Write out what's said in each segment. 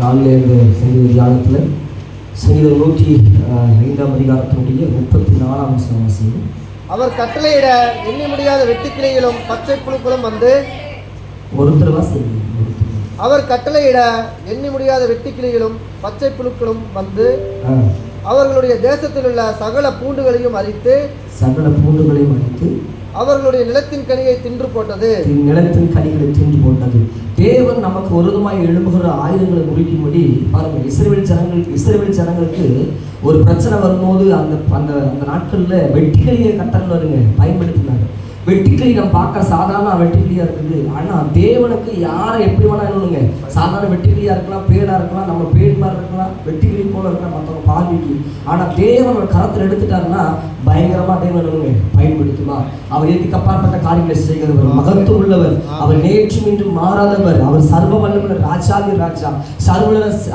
இந்த சங்கீத தியானத்தில் சங்கீதம் நூற்றி ஐந்தாம் அதிகாரத்தினுடைய முப்பத்தி நாலாம் வாசிங்க அவர் கட்டளையிட எண்ணி முடியாத வெட்டுக்கிளைகளும் பச்சை புழுக்களும் வந்து ஒருத்தர் ஒருத்தர். அவர் கட்டளையிட எண்ணி முடியாத வெட்டுக்கிளைகளும் பச்சை புழுக்களும் வந்து அவர்களுடைய தேசத்தில் உள்ள சகல பூண்டுகளையும் அரித்து சகல பூண்டுகளையும் அடித்து அவர்களுடைய நிலத்தின் கனியை தின்று போட்டது. தின் நிலத்தின் கனிகளை தின்று போட்டது. தேவன் நமக்கு ஒருதமாய் எழும்புகிற ஆயுதங்களை முறிக்கும்படி பாருங்கள் இஸ்ரேல் ஜனங்களுக்கு இஸ்ரேல் ஜனங்களுக்கு ஒரு பிரச்சனை வரும்போது அந்த அந்த அந்த நாட்கள்ல வெட்டிக்கிளியை கட்டங்கள் வருங்க பயன்படுத்தினாங்க. வெட்டிக்கிளிடம் பார்க்க சாதாரண வெட்டிக்கிளியா இருக்குது. ஆனா தேவனுக்கு யாரை எப்படி வேணா என்னங்க சாதாரண வெட்டிக்கிளியா இருக்கலாம் பேடா இருக்கலாம் நம்ம பேட் மாதிரி இருக்கலாம் வெட்டிக்கிளி போல இருக்கலாம் மற்றவங்க பார்வைக்கு. ஆனா தேவன் கரத்தில் எடுத்துட்டாருன்னா பயங்கரமா தேவன் என்னங்க பயன்படுத்துவா அவர் எதுக்கு அப்பாற்பட்ட காரியங்களை செய்கிறவர் மகத்துவம் உள்ளவர். அவர் நேற்றும் இன்றும் மாறாதவர். அவர் சர்வ வல்லவர் ராஜாதி ராஜா. சர்வ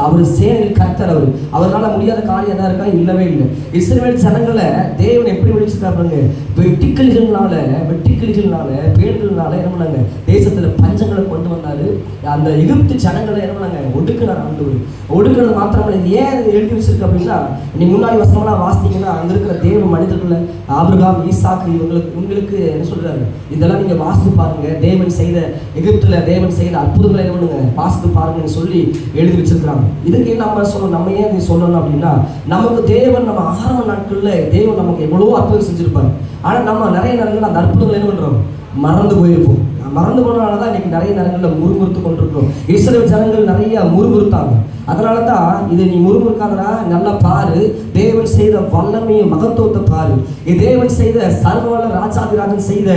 அவர் சேனையில் கர்த்தர் அவர். அவரால் முடியாத காரியம் என்ன இருக்கா? இல்லவே இல்லை. இஸ்ரேல் ஜனங்களை தேவன் எப்படி விழிச்சிருக்காருங்க வெட்டிக்கிளிகள்னால வெட்டிக்கிளிகள்னால பேர்கள்னால என்ன பண்ணாங்க? தேசத்துல பஞ்சங்களை கொண்டு வந்தாரு. அந்த எகிப்து ஜனங்களை என்ன பண்ணாங்க? ஒடுக்கினார் ஆண்டவர். ஒடுக்கிறது மாத்திரமல்ல இது ஏன் எழுதி வச்சிருக்கு அப்படின்னா நீ முன்னாடி வசனம்லாம் வாசித்தீங்கன்னா அங்க இருக்கிற தேவ மனிதர்கள ஆபிரகாம் ஈசாக்கு இவங்களுக்கு உங்களுக்கு என்ன சொல்றாரு? இதெல்லாம் நீங்க வாசித்து பாருங்க. தேவன் செய்த எகிப்துல தேவன் செய்த அற்புதங்களை என்ன பண்ணுங்க? வாசித்து பாருங்கன்னு சொல்லி எழுதி வச்சிருக்கிறாங்க. இதுக்கு நம்ம சொல்லணும் நம்ம ஏன் இதை சொல்லணும் அப்படின்னா நமக்கு தேவன் நம்ம ஆரம்ப நாட்கள்ல தேவன் நமக்கு எவ்வளவோ அற்புதம் செஞ்சிருப்பாரு. ஆனால் நம்ம நிறைய நேரங்கள் அந்த அற்புதங்கள் என்ன பண்ணுறோம் மறந்து போயிருப்போம். மறந்து போனனால தான் இன்னைக்கு நிறைய நேரங்களில் முறுமுறுத்து கொண்டிருக்கிறோம். இஸ்ரேல் ஜனங்கள் நிறைய முறுமுறுத்தாங்க. அதனால தான் இதை நீ முறுமுறுக்காதடா நல்லா பாரு. தேவன் செய்த வல்லமையும் மகத்துவத்தை பாரு. தேவன் செய்த சர்வவல்ல ராஜாதிராஜன் செய்த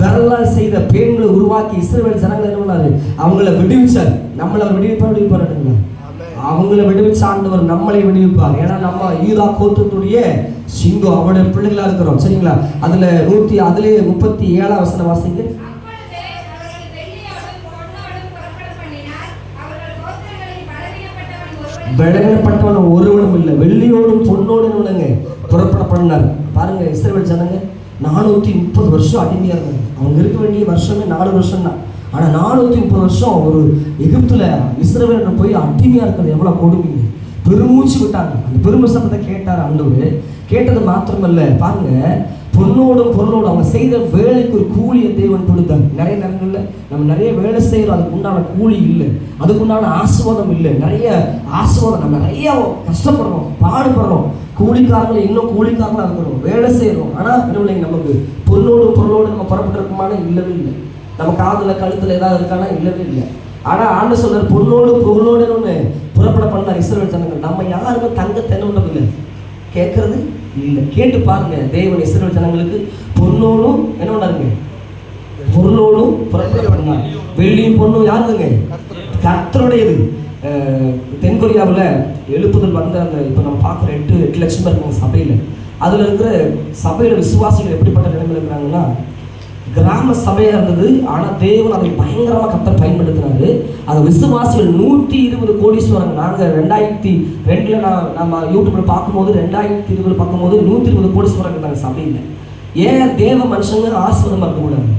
விரலால் செய்த பெண்களை உருவாக்கி இஸ்ரேல் ஜனங்கள் என்ன பண்ணாரு? அவங்கள விடுவிச்சார். நம்மளை அவர் விடுவிப்பா விடுவிப்பாருங்களா அவங்கள விடுவிச்ச ஆண்டவர் நம்மளை விடுவிப்பார். ஏன்னா நம்ம ஈரா கோத்தத்துடைய சிங்கம் அவருடைய பிள்ளைகளா இருக்கிறோம். சரிங்களா? அதுல நூத்தி அதுல முப்பத்தி ஏழாம் வசன வாசிங்க. அப்பொழுது பலவீனப்பட்டவன் ஒருவனும் இல்லை. வெள்ளியோடும் பொன்னோடும் இல்லைங்க புறப்பட பண்ணார் பாருங்க இஸ்ரேல் ஜனங்க நானூத்தி முப்பது வருஷம் அடிமையா இருந்தாங்க. அவங்க இருக்க வேண்டிய வருஷமே நாலு வருஷம் தான் ஆனால் நானூற்றி முப்பது வருஷம் ஒரு எகிப்துல இஸ்ரேல் போய் அடிமையாக இருக்கிறது எவ்வளோ கொடுமைங்க. பெருமூச்சு விட்டாங்க. அந்த பெருமை சத்தத்தை கேட்டார் ஆண்டவர். கேட்டது மாத்திரமல்ல. பாருங்க பொண்ணோடும் பொருளோடும் அவங்க செய்த வேலைக்கு ஒரு கூலியை தேவன் கொடுத்தாங்க நிறைய நேரங்களில் நம்ம நிறைய வேலை செய்கிறோம் அதுக்கு உண்டான கூலி இல்லை. அதுக்கு உண்டான ஆசுவாதம் இல்லை. நிறைய ஆசுவாதம் நம்ம நிறைய கஷ்டப்படுறோம் பாடுபடுறோம். கூலிக்காரங்களை இன்னும் கூலிக்காரங்களாக இருக்கிறோம். வேலை செய்கிறோம் ஆனால் என்ன இல்லைங்க நமக்கு பொண்ணோடும் பொருளோடு நம்ம புறப்பட்டிருக்குமான இல்லவே இல்லை. நம்ம காதில் கழுத்தில் ஏதாவது இருக்கானா? இல்லவே இல்லை. ஆனால் ஆண்டு சொல்றாரு பொண்ணோடு பொருளோடு ஒன்று புறப்பட பண்ண இஸ்ரவேல் ஜனங்கள். நம்ம யாருமே தங்கத்தை என்ன இல்லை. கேட்கறது இல்லை. கேட்டு பாருங்க தேவன் இஸ்ரவேல் ஜனங்களுக்கு பொண்ணோடும் என்ன பண்ணாருங்க? பொருளோடும் புறப்பட பண்ணார். வெள்ளியும் பொண்ணும் யாருங்க கத்தருடையது தென்கொரியாவில் எழுப்புதல் வந்த அந்த இப்போ நம்ம பார்க்குற எட்டு எட்டு லட்சம் பேர் இருக்காங்க சபையில். அதில் இருக்கிற சபையில் விசுவாசிகள் எப்படிப்பட்ட நிலைமையில் இருக்கிறாங்கன்னா கிராம சபையாக இருந்தது. ஆனால் தேவன் அதை பயங்கரமாக கத்தர் பயன்படுத்தினாரு. அதை விசுவாசிகள் நூற்றி இருபது கோடீஸ்வரங்க நாங்கள் ரெண்டாயிரத்தி ரெண்டில் நான் நம்ம யூடியூப்பில் பார்க்கும்போது ரெண்டாயிரத்தி இருபது பார்க்கும்போது நூற்றி இருபது கோடீஸ்வரங்க இருந்தாங்க சபையில். ஏன் தேவ மனுஷங்க ஆசிர்வாதமா இருக்கக்கூடாது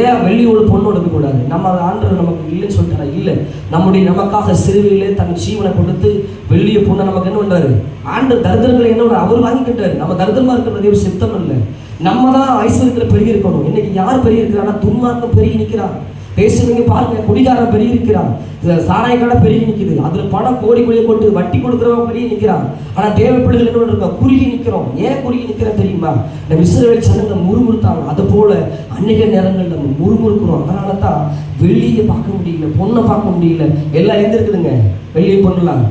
ஏன் வெள்ளியோடு பொண்ணோடு இருக்கக்கூடாது நம்ம ஆண்டவர் நமக்கு இல்லைன்னு சொல்லிட்டாரா? இல்லை. நம்முடைய நமக்காக சிறுவையிலே தன் ஜீவனை கொடுத்து வெள்ளிய பொண்ணை நமக்கு என்ன பண்றாரு? ஆண்டு தரித்திரங்களை என்ன அவர் வாங்கிக்கிட்டாரு. நம்ம தரித்திரமா இருக்கிற சித்தம் இல்லை நம்ம தான் ஐஸ்வர்யத்தில் பெருகி இருக்கணும் இன்னைக்கு யார் பெருகி இருக்கிறான்னா துன்மார்க்கம் பெருகி நிற்கிறான் பேசுறவங்க பாருங்க குடிகாரன் பெருகி இருக்கிறான் இந்த சாராய கடை பெருகி நிற்குது அதுல பணம் கோடி கோடியை கொண்டு வட்டி கொடுக்குறவன் பெருகி நிற்கிறான். ஆனா தேவ என்ன இருக்கா குறுகி நிற்கிறோம் ஏன் குறுகி நிற்கிற தெரியுமா? இந்த இஸ்ரவேல் சனங்க முறுமுறுத்தாங்க. அது போல அநேக நேரங்கள் நம்ம முறுமுறுக்கிறோம். அதனால தான் வெள்ளியை பார்க்க முடியல பொண்ணை பார்க்க முடியல. எல்லாம் எங்க இருக்குதுங்க வெள்ளியை பொண்ணுலாம்.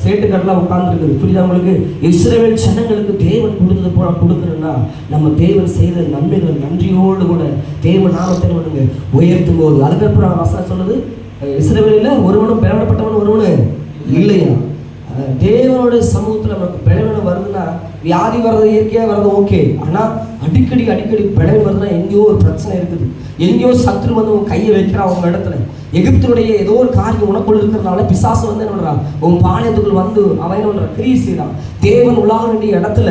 சேட்டுக்கடலாம் உட்கார்ந்துருக்குது. புரியுதா உங்களுக்கு? இஸ்ரவேல் ஜனங்களுக்கு தேவன் கொடுத்தது போல கொடுக்கணும்னா நம்ம தேவன் செய்த நன்மைகள் நன்றியோடு கூட தேவன் நாமத்தை விடுங்க உயர்த்தும் போது அதுக்கப்புறம் வசனம் சொல்லுது அஹ் ஒருவனும் பெறப்பட்டவன் ஒருவனு இல்லையா? தேவனுடைய தேவனோட சமூகத்தில் நமக்கு பலவீனம் வருதுன்னா வியாதி வர்றது இயற்கையாக வர்றது ஓகே ஆனால் அடிக்கடி அடிக்கடி பலவீனம் வருதுன்னா எங்கேயோ ஒரு பிரச்சனை இருக்குது. எங்கேயோ சத்ரு வந்து உன் கையை வைக்கிறான் உங்க இடத்துல. எகிப்தினுடைய ஏதோ ஒரு காரியம் உனக்குள் இருக்கிறதுனால பிசாசு வந்து என்ன பண்றான்? உன் பாளையத்துக்குள் வந்து அவன் என்ன பண்ணுறான் கிரியை செய்யறான் தேவன் உலாக வேண்டிய இடத்துல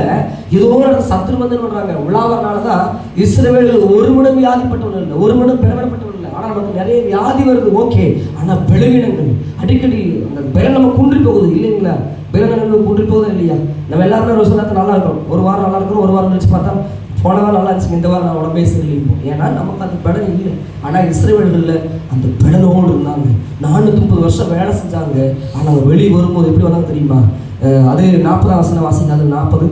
ஏதோ ஒரு சத்ரு வந்து என்ன பண்றாங்க? உலாவறனால தான் இஸ்ரவேலில் ஒரு மனம் வியாதிப்பட்டவன் இல்லை. ஒரு மனம் பெறப்பட்டவன் இல்லை. ஆனால் நமக்கு நிறைய வியாதி வருது ஓகே ஆனா பலவீனங்கள் அடிக்கடி அந்த பலம் நம்ம குன்றி இல்லைங்களா? பலவீனங்கள் குன்றி போதும் இல்லையா? நம்ம எல்லாருமே ஒரு சில நல்லா இருக்கும் ஒரு வாரம் நல்லா இருக்கும் ஒரு வாரம் கழிச்சு பார்த்தா போன வாரம் நல்லா இருந்துச்சு இந்த வாரம் நான் உடம்பே சரியில்லைப்போம் ஏன்னா நமக்கு அந்த பலன் இல்லை. ஆனால் இஸ்ரேவேல்களில் அந்த பலனோடு இருந்தாங்க. நானூற்றி முப்பது வருஷம் வேலை செஞ்சாங்க. ஆனால் அவங்க வெளியே வரும்போது எப்படி வந்தாங்க தெரியுமா? அது நாற்பதாம் வசனம் வாசிங்க அது நாற்பது.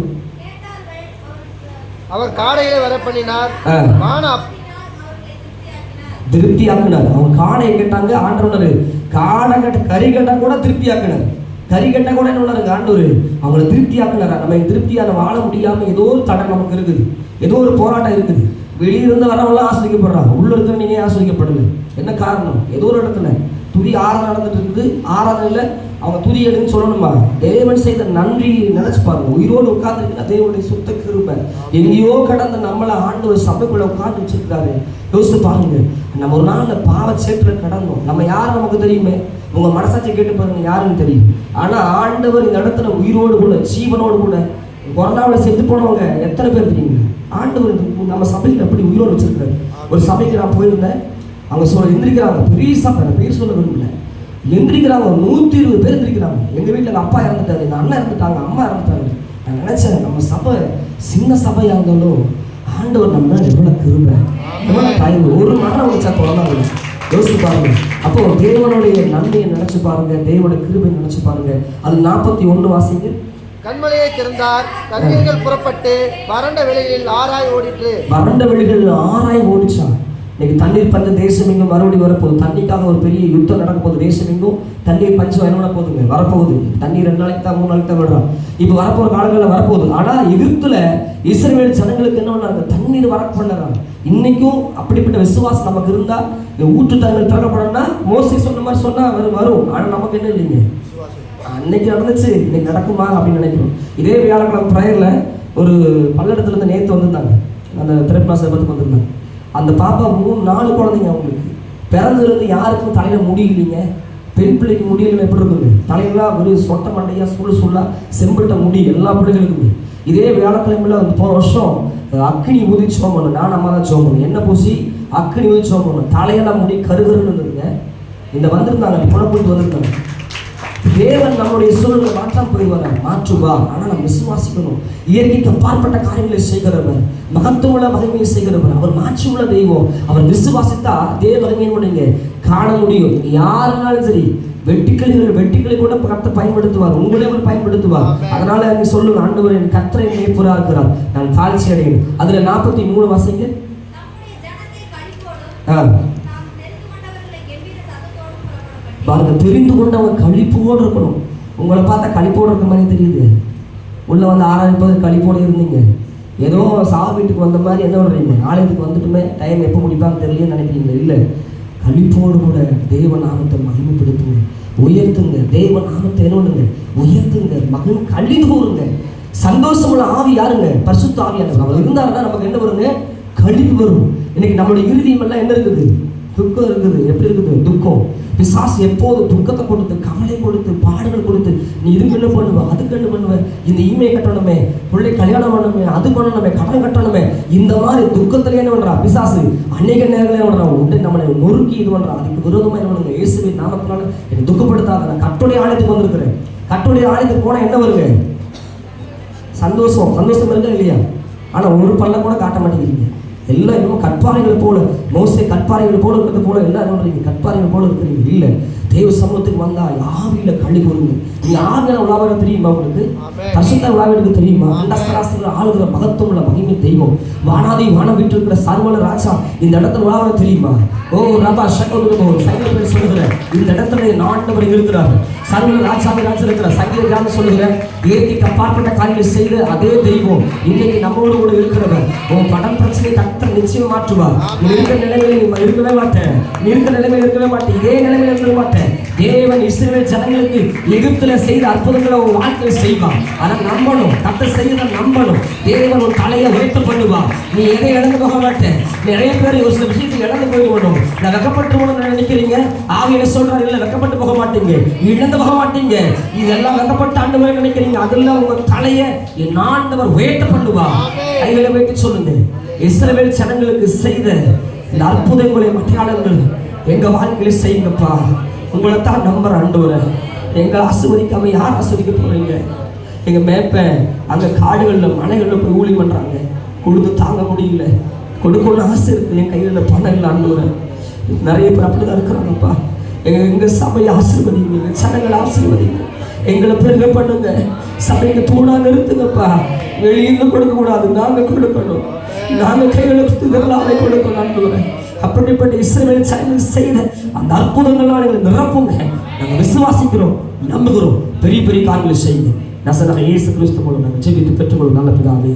அவர் காடையிலே வர பண்ணினார். திருப்தி ஆக்குனார் அவங்க காடையை கேட்டாங்க ஆண்டவர் காடை கட்ட கறி கட்டா கூட திருப்தி ஆக்குனார் சரி கட்டா கூட என்ன பண்ணாருங்க ஆண்டவர் அவங்கள திருப்தி நம்ம திருப்தியாக வாழ முடியாம ஏதோ ஒரு தடை நமக்கு இருக்குது. ஏதோ ஒரு போராட்டம் இருக்குது. வெளியிருந்து வரவங்களாம் ஆசிரிக்கப்படுறாங்க உள்ள இருக்கிற நீங்க ஆசிரிக்கப்படல? என்ன காரணம்? ஏதோ ஒரு இடத்துல. துதி ஆராதனை நடந்துட்டு இருக்குது. ஆராதனையில அவங்க துதி எடுன்னு சொல்லணுமா? தேவன் செய்த நன்றி நினைச்சு பாருங்க. உயிரோடு உட்கார்ந்துருக்குன்னா தேவனுடைய சுத்த கிருபை. எங்கேயோ கடந்த நம்மளை ஆண்டு ஒரு சபைக்குள்ள உட்கார்ந்து வச்சிருக்காரு யோசித்து பாருங்க. நம்ம ஒரு நாள் அந்த பாவ சேற்றுல கடந்தோம் நம்ம யார் நமக்கு தெரியுமே? உங்க மனசாட்சி கேட்டு பாருங்க யாருன்னு தெரியும். ஆனா ஆண்டவர் இந்த இடத்துல உயிரோடு கூட ஜீவனோடு கூட கொரோனாவில் செத்து போனவங்க எத்தனை பேர் தெரியுங்க? ஆண்டவர் இந்த- நம்ம சபையில் எப்படி உயிரோடு வச்சிருக்காரு ஒரு சபைக்கு நான் போயிருந்தேன். அவங்க சொல்ல எந்திரிக்கிறாங்க. பெரிய சபை பேர் சொல்ல விரும்பல. எந்திரிக்கிறாங்க. ஒரு நூற்றி இருபது பேர் எந்திரிக்கிறாங்க. எங்கள் வீட்டில் எங்கள் அப்பா இறந்துட்டாரு எங்கள் அண்ணன் இறந்துட்டாங்க அம்மா இறந்துட்டாங்க. நான் நினச்சேன் நம்ம சபை சின்ன சபையாக இருந்தாலும் ஆண்டவர் நம்ம எவ்வளோ கிருபை. எவ்வளோ தாய்வு. ஒரு மரணம் வச்சா குழந்தை யோசிச்சு பாருங்க. அப்போ தேவனுடைய நன்மையை நினைச்சு பாருங்க. தேவனுடைய கிருபை நினைச்சு பாருங்க. அது நாற்பத்தி ஒன்று வாசிங்க. கண்மலையை திறந்தார். தண்ணீர்கள் புறப்பட்டு வறண்ட வெளிகளில் ஆராய் ஓடிற்று. வறண்ட வெளிகள் ஆராய் ஓடிச்சான் இன்னைக்கு தண்ணீர் பஞ்ச தேசம் எங்கும் மறுபடியும் வரப்போகுது. தண்ணிக்காக ஒரு பெரிய யுத்தம் நடக்க போகுது. தேசம் எங்கும் தண்ணீர் பஞ்சம் என்ன போகுதுங்க? வரப்போகுது. தண்ணீர் ரெண்டு நாளைக்கு தான் மூணு நாளைக்கு தான் விடுறான். இப்போ வரப்போகிற காலங்களில் வரப்போகுது. ஆனால் எகிப்துல இஸ்ரேல் ஜனங்களுக்கு என்ன பண்ணாங்க? தண்ணீர் வர பண்ணுறாங்க. இன்னைக்கும் அப்படிப்பட்ட விசுவாசம் நமக்கு இருந்தா இந்த ஊற்று தண்ணீர் திறக்கப்படணும்னா மோசி சொன்ன மாதிரி சொன்னால் வரும் வரும். ஆனால் நமக்கு என்ன இல்லைங்க? அன்னைக்கு நடந்துச்சு. இன்னைக்கு நடக்குமா அப்படின்னு நினைக்கிறோம். இதே வியாழக்கிழமை ப்ரேயரில் ஒரு பல்லடத்துலேருந்து நேற்று வந்திருந்தாங்க அந்த திரைப்பட சபத்துக்கு வந்திருந்தாங்க. அந்த பாப்பா மூணு நாலு குழந்தைங்க அவங்களுக்கு. பிறந்ததுலேருந்து யாருக்கும் தலையில் முடியலைங்க பெண் பிள்ளைக்கு முடியல எப்படி இருக்குங்க? தலையெல்லாம் ஒரு சொட்ட மண்டையாக சுள்ளு சுள்ளா செம்பிட்ட முடி எல்லா பிள்ளைகளுக்குமே. இதே வியாழக்கிழமையில் வந்து போன வருஷம் அக்னி அக்கினி ஊதி சோம் நான் அம்மா தான் சோம் என்ன பூசி? அக்னி ஊதி சோம் தலையெல்லாம் முடி கருகருன்னு இருந்ததுங்க. இந்த வந்திருந்தாங்க புலப்பட்டு வந்திருந்தாங்க. தேவன் நம்முடைய சூழலை மாற்றம் புரிவார்? மாற்றுவார் ஆனால் நம்ம விசுவாசிக்கணும். இயற்கைக்கு அப்பாற்பட்ட காரியங்களை செய்கிறவர் மகத்துவமுள்ள மகிமையை செய்கிறவர். அவர் மாற்றமுள்ள தெய்வம். அவர் விசுவாசித்தா தேவ மகிமையை நீங்க காண முடியும். யாருனாலும் சரி வெட்டிக்கிளிகள் வெட்டிக்கிளை கூட கத்த பயன்படுத்துவார். உங்களே அவர் பயன்படுத்துவார். அதனால நீ சொல்லுங்க ஆண்டவர் என் கத்தரை மேய்ப்புறா இருக்கிறார் நான் தாழ்ச்சி அடையேன் அதுல நாற்பத்தி மூணு வாசிங்க. ஆ. பாருங்க தெரிந்து கொண்டவங்க கழிப்போடு இருக்கணும். உங்களை பார்த்தா கழிப்போடு இருக்க மாதிரி தெரியுது. உள்ளே வந்து ஆரம்பிப்பது கழிப்போடு இருந்தீங்க. ஏதோ சா வீட்டுக்கு வந்த மாதிரி என்ன பண்ணுறீங்க ஆலயத்துக்கு வந்துட்டுமே டைம் எப்போ முடிப்பாங்க தெரியலன்னு நினைக்கிறீங்க இல்லை. கழிப்போடு கூட தெய்வ நாமத்தை மகிமைப்படுத்துங்க. உயர்த்துங்க. தெய்வ நாமத்தை என்ன பண்ணுங்க உயர்த்துங்க. மகிழ் கழிந்து கூறுங்க சந்தோஷமுள்ள ஆவி யாருங்க? பரிசுத்த ஆவியானவர் அவர் இருந்தாருன்னா நமக்கு என்ன வருங்க? கழிப்பு வரும். இன்னைக்கு நம்மளுடைய இறுதியம் எல்லாம் என்ன இருக்குது? துக்கம் இருக்குது. எப்படி இருக்குது? துக்கம். பிசாசு எப்போது துக்கத்தை கொடுத்து கவலை கொடுத்து பாடுகள் கொடுத்து நீ இதுக்கு என்ன பண்ணுவ அதுக்கு என்ன பண்ணுவ இந்த இமெயில் கட்டணுமே பிள்ளை கல்யாணம் பண்ணணுமே அது பண்ணணுமே கடன் கட்டணுமே இந்த மாதிரி துக்கத்திலே என்ன பண்றா பிசாசு? அநேக நேரங்களே பண்றான் உடனே நம்மளை நொறுக்கி இது பண்றான் அதுக்கு விரோதமா என்ன பண்ணுங்க இயேசுவின் நாமத்தினால என்னை துக்கப்படுத்தாத நான் கட்டுடைய ஆலயத்துக்கு வந்திருக்கிறேன். கட்டுடைய ஆலயத்துக்கு போனா என்ன வருங்க? சந்தோஷம். சந்தோஷம் இருக்கா இல்லையா? ஆனா ஒரு பல்ல கூட காட்ட மாட்டேங்கிறீங்க. எல்லாம் இன்னும் கற்பாறைகள் போல மோசை கற்பாறைகள் போல இருக்கிறது போல எல்லாம் என்ன பண்றீங்க கற்பாறைகள் போல இருக்கிறீங்க. இல்லை. தேவ சமூகத்துக்கு வந்தா ஆவியில கழி கூறுங்க நீ ஆவியான உலாவிட தெரியுமா உங்களுக்கு. பரிசுத்த உலாவிடுக்கு தெரியுமா? அண்டஸ்தராசிகள் ஆளுகிற மகத்துவம் உள்ள மகிமை தெய்வம். வானாதி வானம் விட்டு இருக்கிற சர்வல ராஜா இந்த இடத்துல உலாவிட தெரியுமா? ஓ ரபா சகோதரோ சங்கீத சொல்லுகிற இந்த இடத்துல ஆண்டவர் இருக்கிறார். சர்வல ராஜாவை ராஜா இருக்கிற சங்கீத ஞானம் சொல்லுகிற இயற்கைக்கு அப்பாற்பட்ட காரியங்களை செய்த அதே தெய்வம் இன்னைக்கு நம்மோடு கூட இருக்கிறவர். உன் படம் பிரச்சனை கத்தர் நிச்சயம் மாற்றுவார். நீ இருக்கிற நிலைமையில நீ இருக்கவே மாட்டேன். நீ இருக்கிற நிலைமையில இருக்கவே மாட்டேன். இதே நிலைமையில இருக்கவே மாட்டேன். தேவன் இஸ்ரேல் ஜனங்களுக்கு எகிப்துல செய்த அற்புதங்களை உன் வாழ்க்கையில் செய்வான் அதை நம்பணும். கத்த செய்யறத நம்பணும். தேவன் உன் தலையை உயர்த்த பண்ணுவான் நீ எதை இழந்து போக மாட்டேன் நிறைய பேர் ஒரு சில விஷயத்தை இழந்து போயிடுவோம். நான் வெக்கப்பட்டு போகணும்னு நினைக்கிறீங்க? ஆவியில சொல்றாரு இல்லை வெக்கப்பட்டு போக மாட்டீங்க. இழந்து போக மாட்டீங்க. இதெல்லாம் வெக்கப்பட்ட ஆண்டு வரை நினைக்கிறீங்க? அதெல்லாம் உங்க தலையை என் ஆண்டவர் உயர்த்த பண்ணுவா. கைகளை வைத்து சொல்லுங்க. இஸ்ரேல் ஜனங்களுக்கு செய்த இந்த அற்புதங்களை அடையாளங்கள் எங்க வாழ்க்கையில செய்யுங்கப்பா. உங்களை தான் நம்புற ஆண்டவரை. எங்களை ஆசீர்வதிக்காம யார் ஆசீர்வதிக்க போகிறீங்க எங்கள் மேப்பேன் அங்கே காடுகளில் மனைகளில் போய் ஊழி பண்ணுறாங்க கொடுத்து தாங்க முடியல. கொடுக்கணும்னு ஆசை இருக்குது என் கையில் பணம் இல்லை ஆண்டவரே. நிறைய பேர் அப்படிதான் இருக்கிறாங்கப்பா. எங்கள் எங்கள் சபையை ஆசீர்வதிங்க. எங்கள் சனங்களை ஆசீர்வதிங்க. எங்களை பெருக பண்ணுங்க. சபைக்கு தூணாக நிறுத்துங்கப்பா. வெளியில் கொடுக்கக்கூடாது. நாங்கள் நாங்க கொடுக்கணும். நாங்க கையில திரளாவை கொடுக்கணும் ஆண்டவரே. அப்படிப்பட்ட இஸ்ரேல் சைனில் செய்த அந்த அற்புதங்களால் எங்களை நிரப்புங்க. நாங்கள் விசுவாசிக்கிறோம் நம்புகிறோம். பெரிய பெரிய காரியங்களை செய்யுங்க. நசனாக இயேசு கிறிஸ்து மூலம் நாங்கள் ஜெபித்து பெற்றுக்கொள்ளும் நல்ல பிதாவே.